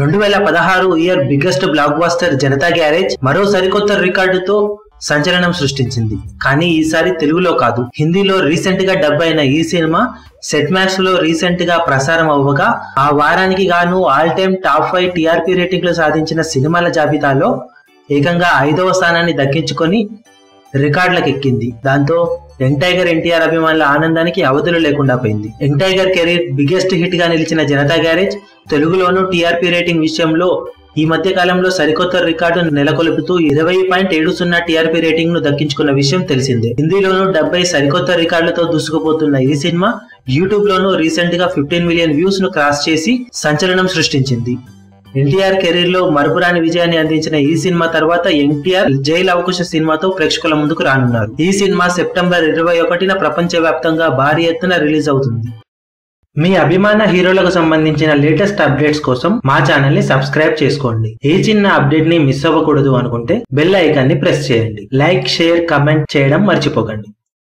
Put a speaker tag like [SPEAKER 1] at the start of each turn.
[SPEAKER 1] రెండు వేల పదహారు year biggest blockbuster Janatha Garage మరో సరికొత్త రికార్డుతో సంచలనం సృష్టించింది. కానీ ఈసారి తెలుగులో కాదు. హిందీలో రీసెంట్గా డబ్ అయిన ఈ సినిమా సెట్ మ్యాక్స్లో రీసెంట్గా ప్రసారం అవ్వగా ఆ వారానికి గాను all time top five TRP రేటింగ్లు సాధించిన సినిమాల జాబితాలో ఏకంగా ఐదవ స్థానాన్ని దక్కించుకొని రికార్డులకు ఎక్కింది దాంతో యంగ్ టైగర్ ఎన్టీఆర్ అభిమానుల ఆనందానికి అవధులు లేకుండా పోయింది. యంగ్ టైగర్ కెరీర్ బిగ్గెస్ట్ హిట్గా నిలిచిన జనతా గ్యారేజ్ తెలుగులోనూ టీఆర్పీ రేటింగ్ విషయంలో ఈ మధ్య కాలంలో సరికొత్త రికార్డు నెలకొల్పుతూ ఇరవై పాయింట్ ఏడు సున్నా టీఆర్పీ రేటింగ్ను దక్కించుకున్న విషయం తెలిసిందే. హిందీలోనూ డెబ్బై సరికొత్త రికార్డులతో దూసుకుపోతున్న ఈ సినిమా యూట్యూబ్ లోనూ రీసెంట్గా ఫిఫ్టీన్ మిలియన్ వ్యూస్ను క్రాస్ చేసి సంచలనం సృష్టించింది. ఎన్టీఆర్ కెరీర్లో మరపురాని విజయాన్ని అందించిన ఈ సినిమా తర్వాత ఎన్టీఆర్ జైల్ అవకాశ సినిమాతో ప్రేక్షకుల ముందుకు రానున్నారు. ఈ సినిమా సెప్టెంబర్ ఇరవై ఒకటిన ప్రపంచ వ్యాప్తంగా భారీ ఎత్తున రిలీజ్ అవుతుంది. మీ అభిమాన హీరోలకు సంబంధించిన లేటెస్ట్ అప్డేట్స్ కోసం మా ఛానల్ని సబ్స్క్రైబ్ చేసుకోండి. ఏ చిన్న అప్డేట్ని మిస్ అవ్వకూడదు అనుకుంటే బెల్ ఐకాన్ని ప్రెస్ చేయండి. లైక్ షేర్ కమెంట్ చేయడం మర్చిపోకండి.